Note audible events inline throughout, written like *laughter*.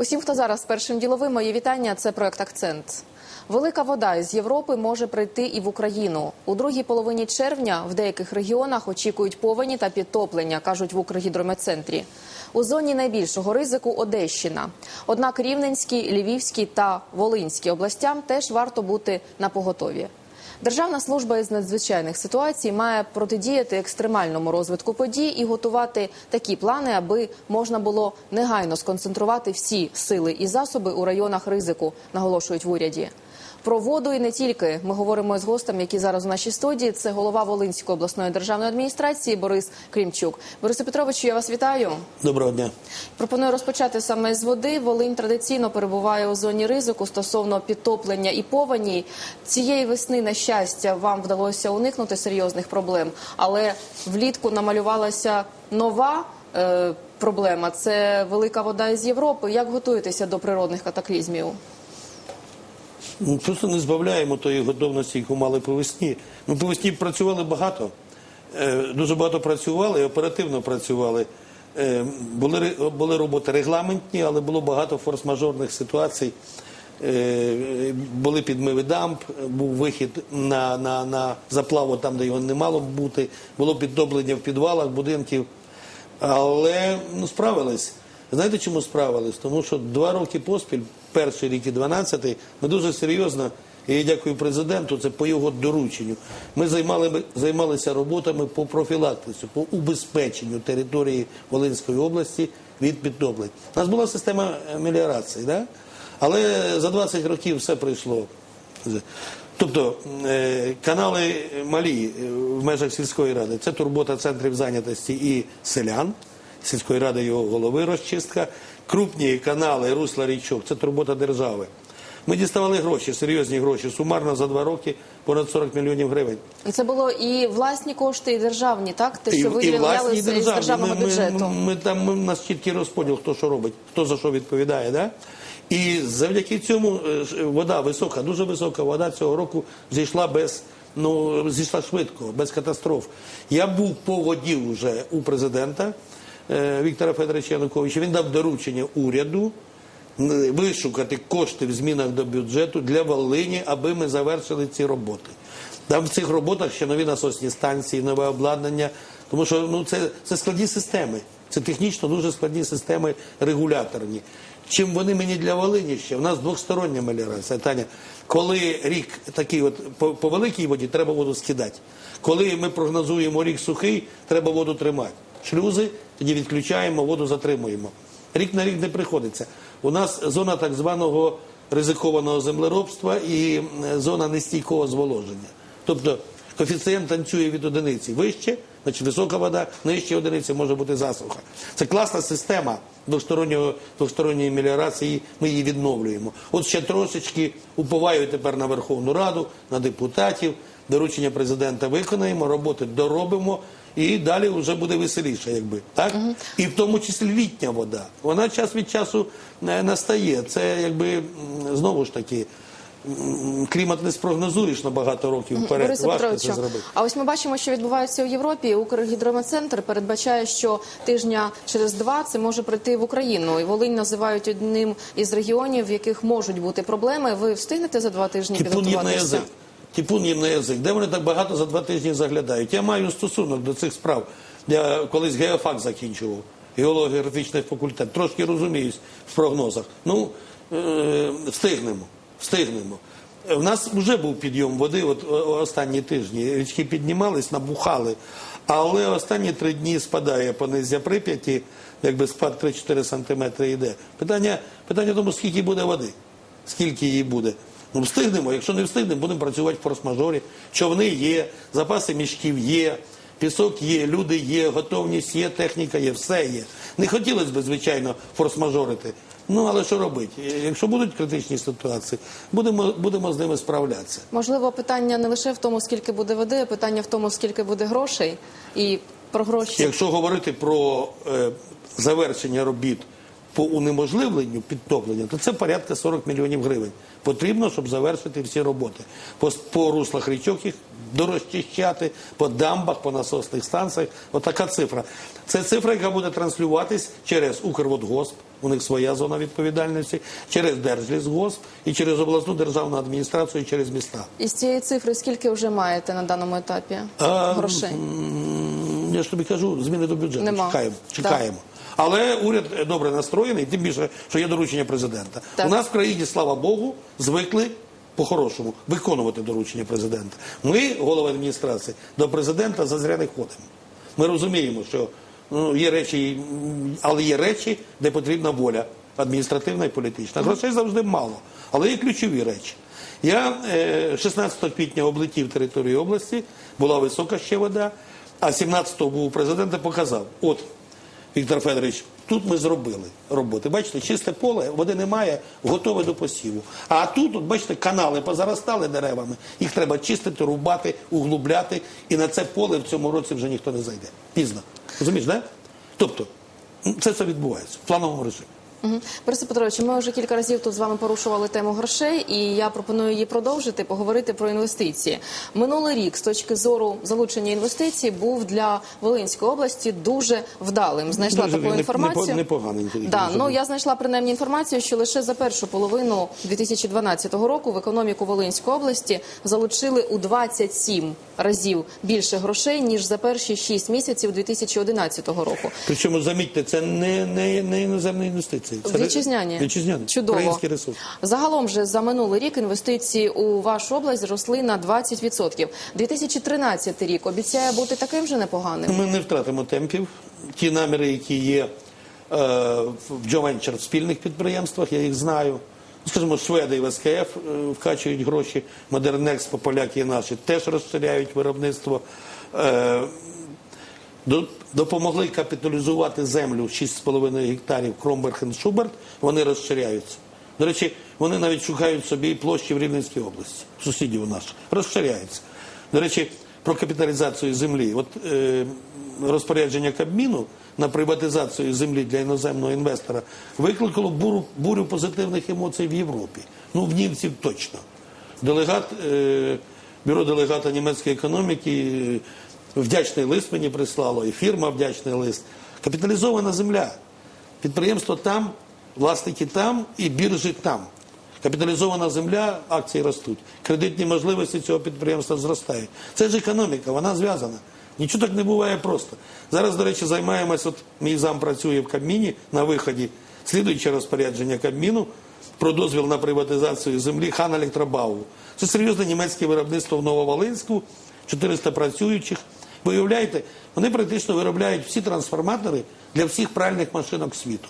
Усім, хто зараз першим діловим, мої вітання. Це проект Акцент. Велика вода із Європи може прийти і в Україну. У другій половині червня в деяких регіонах очікують повені та підтоплення, кажуть в Укргідрометцентрі. У зоні найбільшого ризику Одещина. Однак Рівненській, Львівській та Волинській областям теж варто бути на поготові. Державна служба із надзвичайних ситуацій має протидіяти екстремальному розвитку подій і готувати такі плани, аби можна було негайно сконцентрувати всі сили і засоби у районах ризику, наголошують в уряді. Про воду і не тільки ми говоримо з гостем, які зараз у нашій студії. Це голова Волинської обласної державної адміністрації Борис Крімчук. Борисе Петровичу, я вас вітаю. Доброго дня. Пропоную розпочати саме з води. Волинь традиційно перебуває у зоні ризику стосовно підтоплення і повені. Цієї весни, на щастя, вам вдалося уникнути серйозних проблем, але влітку намалювалася нова. е, Проблема це велика вода із Європи. Як готуєтеся до природних катаклізмів? Ну, Просто не збавляємо тої готовності, яку мали по весні. Ми по весні працювали багато, Е, дуже багато працювали і оперативно працювали. Е, Були, були роботи регламентні, але було багато форс-мажорних ситуацій. Е, Були підмиви дамб, був вихід на, на, на заплаву там, де його не мало бути, було підтоплення в підвалах будинків. Але ну, справились. Знаєте, чому справились? Тому що два роки поспіль, перший рік і дванадцятий, ми дуже серйозно, і я дякую президенту, це по його дорученню. Ми займали, займалися роботами по профілактиці, по убезпеченню території Волинської області від підтоплень. У нас була система меліорації, да? але за 20 років все прийшло. Тобто е, канали малі е, в межах сільської ради це турбота центрів зайнятості і селян, сільської ради його голови розчистка. Крупні канали русла річок це турбота держави. Ми діставали гроші, серйозні гроші, сумарно за два роки понад 40 мільйонів гривень. І Це було і власні кошти, і державні, так те, що і виділяли з, державного ми, бюджету. Ми, ми, там ми, у нас чіткий розподіл, хто що робить, хто за що відповідає. Да? І завдяки цьому е, вода висока, дуже висока вода цього року зійшла без. Ну, зійшла швидко, без катастроф. Я був по воді вже у президента Віктора Федоровича Януковича. Він дав доручення уряду вишукати кошти в змінах до бюджету для Волині, аби ми завершили ці роботи. Там в цих роботах ще нові насосні станції, нове обладнання, тому що ну, це, це складні системи. Це технічно дуже складні системи регуляторні. Чим вони мені для Волині ще? У нас двостороння меліорація. Таня, коли рік такий от по, по великій воді, треба воду скидати. Коли ми прогнозуємо рік сухий, треба воду тримати. Шлюзи, тоді відключаємо, воду затримуємо. Рік на рік не приходиться. У нас зона так званого ризикованого землеробства і зона нестійкого зволоження. Тобто коефіцієнт танцює від одиниці вище, значить висока вода, нижче одиниці може бути засуха. Це класна система двосторонньої меліорації, ми її відновлюємо. От ще трошечки уповаю тепер на Верховну Раду, на депутатів, доручення президента виконаємо, роботи доробимо. І далі вже буде веселіше, якби так, і в тому числі літня вода. Вона час від часу е, настає. Це якби знову ж таки клімат не спрогнозуєш на багато років вперед. Борисе Важко Петровичу, це зробити. а ось ми бачимо, що відбувається у Європі. Укргідрометцентр передбачає, що тижня через два це може прийти в Україну. І Волинь називають одним із регіонів, в яких можуть бути проблеми. Ви встигнете за два тижні підготуватися? Типун їм на язик. Де вони так багато за два тижні заглядають? Я маю стосунок до цих справ. Я колись геофак закінчував, геолого-географічний факультет. Трошки розуміюсь в прогнозах. Ну, е, встигнемо, встигнемо. У нас вже був підйом води, от останні тижні. Річки піднімались, набухали. Але останні три дні спадає понизя Прип'яті, якби спад 3-4 сантиметри йде. Питання, питання тому, скільки буде води скільки її буде. Ну, встигнемо, якщо не встигнемо, будемо працювати в форс-мажорі. Човни є, запаси мішків є, пісок є, люди є, готовність є, техніка є, все є. Не хотілося б, звичайно, форс-мажорити. Ну, але що робити? Якщо будуть критичні ситуації, будемо, будемо з ними справлятися. Можливо, питання не лише в тому, скільки буде води, а питання в тому, скільки буде грошей, і про гроші. Якщо говорити про е, завершення робіт по унеможливленню підтоплення, то це порядка 40 мільйонів гривень. Потрібно, щоб завершити всі роботи. По, по руслах річок їх дорозчищати, по дамбах, по насосних станціях. Отака цифра. Це цифра, яка буде транслюватись через Укрводгосп, у них своя зона відповідальності, через Держлісгосп і через обласну державну адміністрацію, і через міста. Із цієї цифри скільки вже маєте на даному етапі А, грошей? Я ж тобі кажу, зміни до бюджету. Нема. Чекаємо. чекаємо. Але уряд е, добре настроєний, тим більше, що є доручення президента. Так. У нас в країні, слава Богу, звикли по-хорошому виконувати доручення президента. Ми, голови адміністрації, до президента зазря не ходимо. Ми розуміємо, що ну, є речі, але є речі, де потрібна воля адміністративна і політична. Грошей завжди мало, але є ключові речі. Я е, 16 квітня облетів територію області, була висока ще вода, а 17-го був у президента, показав. От, Віктор Федорович, тут ми зробили роботи. Бачите, чисте поле, води немає, готове до посіву. А тут, от, бачите, канали позаростали деревами, їх треба чистити, рубати, углубляти, і на це поле в цьому році вже ніхто не зайде. Пізно. Розумієш, да? Тобто, це все відбувається в плановому режимі. Угу. Борисе Петровичу, ми вже кілька разів тут з вами порушували тему грошей, і я пропоную її продовжити, поговорити про інвестиції. Минулий рік, з точки зору залучення інвестицій, був для Волинської області дуже вдалим. Знайшла Дуже таку не- інформацію. непо- непоганенький Да, ну я знайшла принаймні інформацію, що лише за першу половину 2012 року в економіку Волинської області залучили у 27 разів більше грошей ніж за перші 6 місяців 2011 року. Причому, замітьте, це не, не, не іноземні інвестиції. Це Вітчизняні. Вітчизняні. Чудово. Український ресурс. Загалом же за минулий рік інвестиції у вашу область зросли на 20%. 2013 рік обіцяє бути таким же непоганим. Ми не втратимо темпів. Ті наміри, які є е, в Джовенчер в спільних підприємствах, я їх знаю. Ну, Скажімо, шведи і в СКФ е, вкачують гроші, Модернекспо, поляки і наші теж розширяють виробництво. Е, допомогли капіталізувати землю 6,5 гектарів Кромберг і Шуберт, вони розширяються. До речі, вони навіть шукають собі площі в Рівненській області, сусідів нас, розширяються. До речі, про капіталізацію землі. От е, розпорядження Кабміну на приватизацію землі для іноземного інвестора викликало бурю, бурю позитивних емоцій в Європі. Ну, в німців точно. Делегат, е, бюро делегата німецької економіки вдячний лист мені прислало, і фірма вдячний лист. Капіталізована земля. Підприємство там, власники там і біржі там. Капіталізована земля, акції ростуть. Кредитні можливості цього підприємства зростають. Це ж економіка, вона зв'язана. Нічого так не буває просто. Зараз, до речі, займаємось, от мій зам працює в Кабміні на виході, слідуюче розпорядження Кабміну про дозвіл на приватизацію землі хан Електробау. Це серйозне німецьке виробництво в Нововолинську, 400 працюючих. Ви уявляєте, вони практично виробляють всі трансформатори для всіх пральних машинок світу.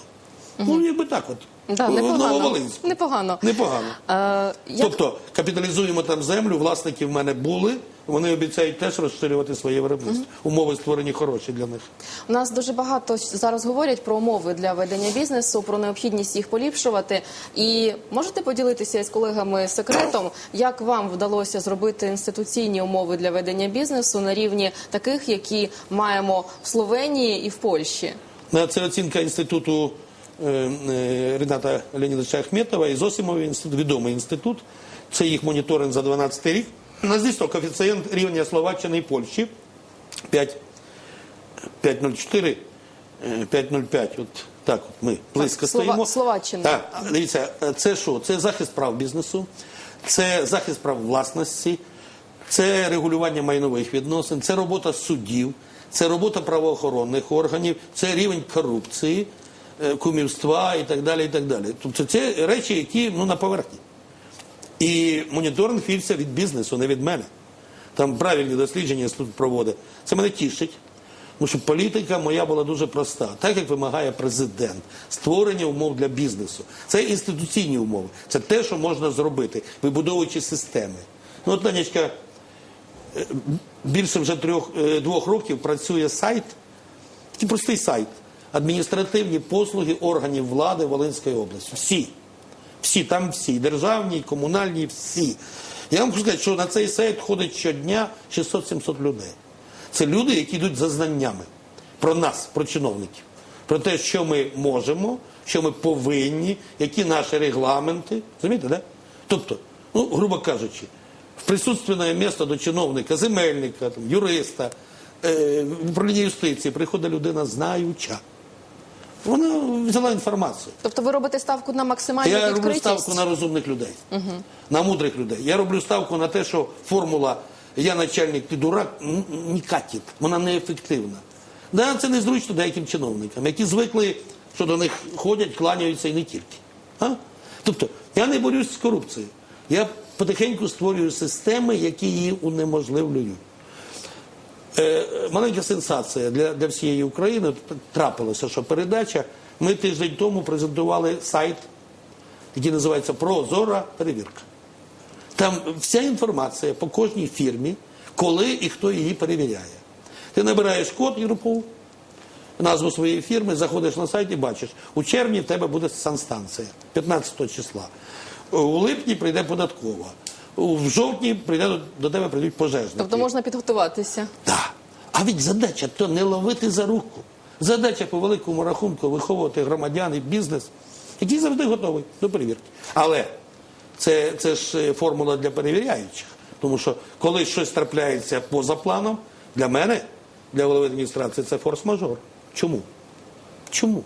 Ну, якби так от. Да, в непогано. Непогано. Непогано. Як... Тобто капіталізуємо там землю, власники в мене були, вони обіцяють теж розширювати своє виробництво. Умови створені хороші для них. У нас дуже багато зараз говорять про умови для ведення бізнесу, про необхідність їх поліпшувати. І можете поділитися з колегами секретом, як вам вдалося зробити інституційні умови для ведення бізнесу на рівні таких, які маємо в Словенії і в Польщі? На це оцінка інституту е, е, Рената Леонідовича Ахметова і Зосимовий інститут, відомий інститут. Це їх моніторинг за 12 рік. У нас дійсно коефіцієнт рівня Словаччини і Польщі 5, 5,04, е, 5,05. От так от ми близько Слова- стоїмо. Словаччина. Так, дивіться, це що? Це захист прав бізнесу, це захист прав власності, це регулювання майнових відносин, це робота суддів, це робота правоохоронних органів, це рівень корупції, е, кумівства і так далі. І так далі. Тобто це речі, які ну, на поверхні. І моніторинг вівся від бізнесу, не від мене. Там правильні дослідження тут проводить. Це мене тішить. Тому що політика моя була дуже проста, так як вимагає президент, створення умов для бізнесу. Це інституційні умови. Це те, що можна зробити, вибудовуючи системи. Ну, от Танечка, е, більше вже трьох, е, двох років працює сайт, простий сайт. Адміністративні послуги органів влади Волинської області. Всі. Всі, там всі, державні, і комунальні, всі. Я вам хочу сказати, що на цей сайт ходить щодня 600-700 людей. Це люди, які йдуть за знаннями про нас, про чиновників, про те, що ми можемо, що ми повинні, які наші регламенти. Розумієте, да? Тобто, ну, грубо кажучи, в присутственне місце до чиновника, земельника, там, юриста, е, управління юстиції приходить людина знаюча. Вона взяла інформацію. Тобто ви робите ставку на максимальну Я роблю відкритість? ставку на розумних людей, на мудрих людей. Я роблю ставку на те, що формула я начальник, ти дурак не катить, вона неефективна. Да, це незручно деяким чиновникам, які звикли, що до них ходять, кланяються і не тільки. А? Тобто, я не борюсь з корупцією. Я потихеньку створюю системи, які її унеможливлюють. Е, маленька сенсація для, для всієї України трапилося, що передача. Ми тиждень тому презентували сайт, який називається Прозора перевірка. Там вся інформація по кожній фірмі, коли і хто її перевіряє. Ти набираєш код ЄРПУ, назву своєї фірми, заходиш на сайт і бачиш, у червні в тебе буде санстанція 15 числа. У липні прийде податкова. В жовтні прийде до, до тебе прийдуть пожежники. Тобто можна підготуватися. Так. А ведь задача то не ловити за руку. Задача по великому рахунку виховувати громадян і бізнес, який завжди готовий до перевірки. Але це, це ж е, формула для перевіряючих. Тому що коли щось трапляється поза планом, для мене, для голови адміністрації, це форс-мажор. Чому? Чому?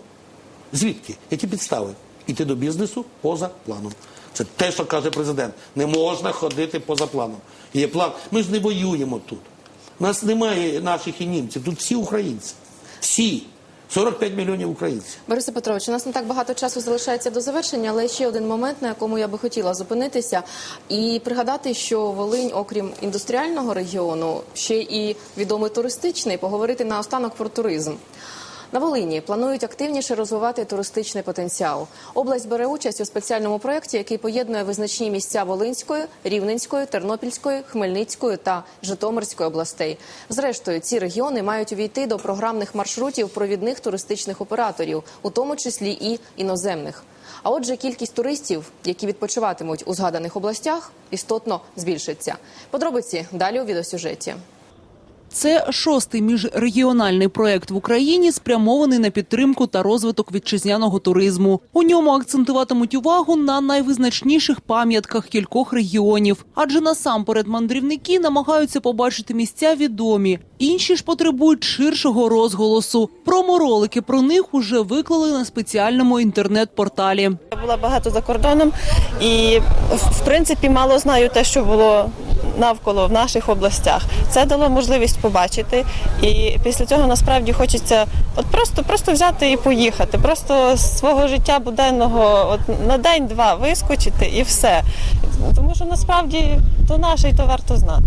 Звідки? Які підстави? Іти до бізнесу поза планом. Це те, що каже президент. Не можна ходити поза планом. Є план. Ми ж не воюємо тут. У нас немає наших і німців. Тут всі українці. Всі. 45 мільйонів українців. Борисе Петрович, у нас не так багато часу залишається до завершення, але ще один момент, на якому я би хотіла зупинитися, і пригадати, що Волинь, окрім індустріального регіону, ще і відомий туристичний, поговорити наостанок про туризм. На Волині планують активніше розвивати туристичний потенціал. Область бере участь у спеціальному проєкті, який поєднує визначні місця Волинської, Рівненської, Тернопільської, Хмельницької та Житомирської областей. Зрештою, ці регіони мають увійти до програмних маршрутів провідних туристичних операторів, у тому числі і іноземних. А отже, кількість туристів, які відпочиватимуть у згаданих областях, істотно збільшиться. Подробиці далі у відеосюжеті. Це шостий міжрегіональний проект в Україні, спрямований на підтримку та розвиток вітчизняного туризму. У ньому акцентуватимуть увагу на найвизначніших пам'ятках кількох регіонів, адже насамперед мандрівники намагаються побачити місця відомі. Інші ж потребують ширшого розголосу. Проморолики про них уже виклали на спеціальному інтернет-порталі. Я була багато за кордоном і в принципі мало знаю те, що було навколо в наших областях. Це дало можливість побачити. І після цього насправді хочеться от просто, просто взяти і поїхати. Просто з свого життя буденного от на день-два вискочити і все. Тому що насправді то наше і то варто знати.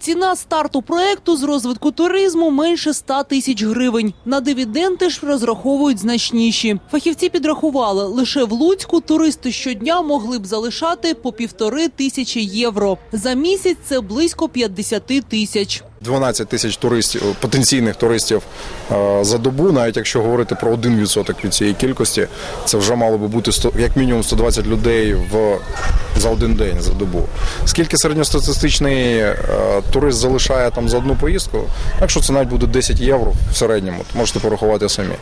Ціна старту проекту з розвитку туризму менше 100 тисяч гривень. На дивіденди ж розраховують значніші. Фахівці підрахували, лише в Луцьку туристи щодня могли б залишати по півтори тисячі євро. За місяць це близько 50 тисяч. 12 тисяч туристів, потенційних туристів е, за добу, навіть якщо говорити про 1% від цієї кількості, це вже мало би бути 100, як мінімум 120 людей в за один день за добу. Скільки середньостатистичний е, турист залишає там за одну поїздку? Якщо це навіть буде 10 євро в середньому, то можете порахувати самі.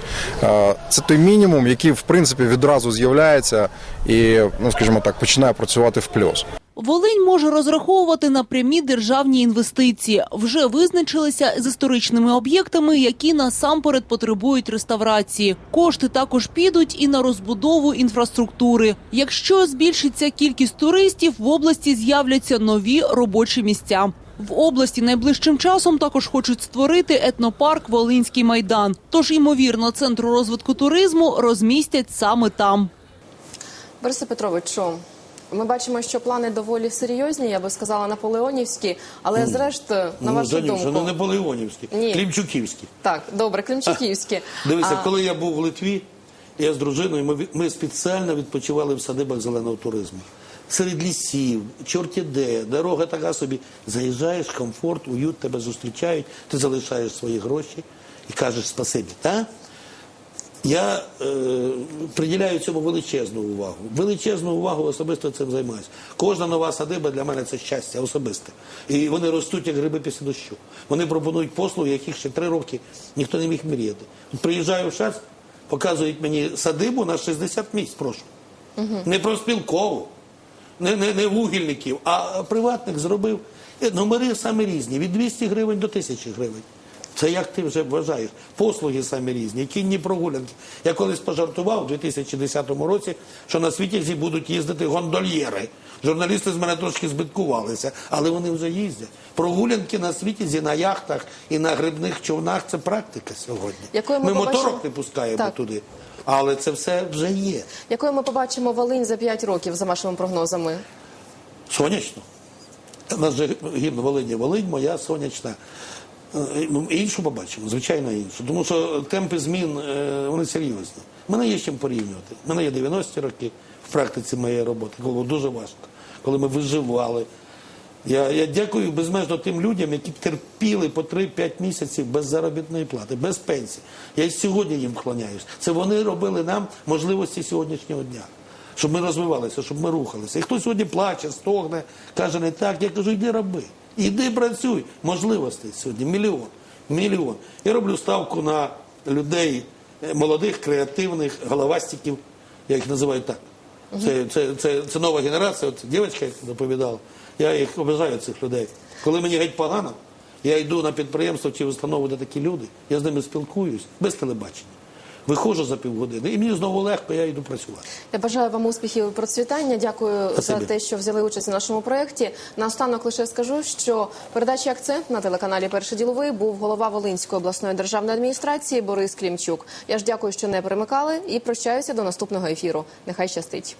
Е, Це той мінімум, який в принципі відразу з'являється і, ну скажімо так, починає працювати в плюс. Волинь може розраховувати на прямі державні інвестиції. Вже визначилися з історичними об'єктами, які насамперед потребують реставрації. Кошти також підуть і на розбудову інфраструктури. Якщо збільшиться кількість туристів, в області з'являться нові робочі місця. В області найближчим часом також хочуть створити етнопарк Волинський майдан. Тож, ймовірно, центр розвитку туризму розмістять саме там. Борисе Петровичу, ми бачимо, що плани доволі серйозні, я би сказала, наполеонівські, але зрештою, на вашу Жанюша, думку, ну не Полеонівські, Ні. Клімчуківські. так, добре, Климчуківські. *laughs* Дивися, А, коли я був в Литві, я з дружиною, ми, від- ми спеціально відпочивали в садибах зеленого туризму. Серед лісів, чорті де, дорога така собі. Заїжджаєш, комфорт, уют, тебе зустрічають, ти залишаєш свої гроші і кажеш спасибі. Та? Я е, приділяю цьому величезну увагу. Величезну увагу особисто цим займаюся. Кожна нова садиба для мене це щастя особисте. І вони ростуть як гриби після дощу. Вони пропонують послуги, яких ще три роки ніхто не міг мріяти. От Приїжджаю в ШАЦ, показують мені садибу на 60 місць, прошу. Не профспілкову, не, не, не вугільників, а приватник зробив. Е, Номери саме різні, від 200 гривень до 1000 гривень. Це як ти вже вважаєш? Послуги самі різні, кінні прогулянки. Я колись пожартував у 2010 році, що на світі будуть їздити гондольєри. Журналісти з мене трошки збиткувалися, але вони вже їздять. Прогулянки на світі на яхтах і на грибних човнах це практика сьогодні. Якою ми ми побачимо- моторок не пускаємо Так. туди, але це все вже є. Якою ми побачимо Волинь за 5 років, за вашими прогнозами? Сонячно. У нас же гімн Волині. Волинь моя сонячна. Е, ну, Іншу побачимо, звичайно, іншу. Тому що темпи змін е, вони серйозні. Мене є з чим порівнювати. Мене є 90-ті роки в практиці моєї роботи, коли було дуже важко, коли ми виживали. Я, я дякую безмежно тим людям, які терпіли по 3-5 місяців без заробітної плати, без пенсії. Я і сьогодні їм вклоняюсь. Це вони робили нам можливості сьогоднішнього дня. Щоб ми розвивалися, щоб ми рухалися. І хто сьогодні плаче, стогне, каже не так, я кажу, йди роби. Іди працюй. Можливостей сьогодні мільйон. Мільйон. Я роблю ставку на людей е, молодих, креативних, головастиків, я їх називаю так. Це, це, це, це нова генерація, от дівчинка яка доповідала. Я їх обожаю цих людей. Коли мені геть погано, я йду на підприємство чи установу, де такі люди, я з ними спілкуюсь без телебачення. Виходжу за півгодини, і мені знову легко, я йду працювати. Я бажаю вам успіхів і процвітання. Дякую Спасибі. за те, що взяли участь у нашому проєкті. Наостанок лише скажу, що передачі акцент на телеканалі Перший діловий був голова Волинської обласної державної адміністрації Борис Клімчук. Я ж дякую, що не перемикали, і прощаюся до наступного ефіру. Нехай щастить.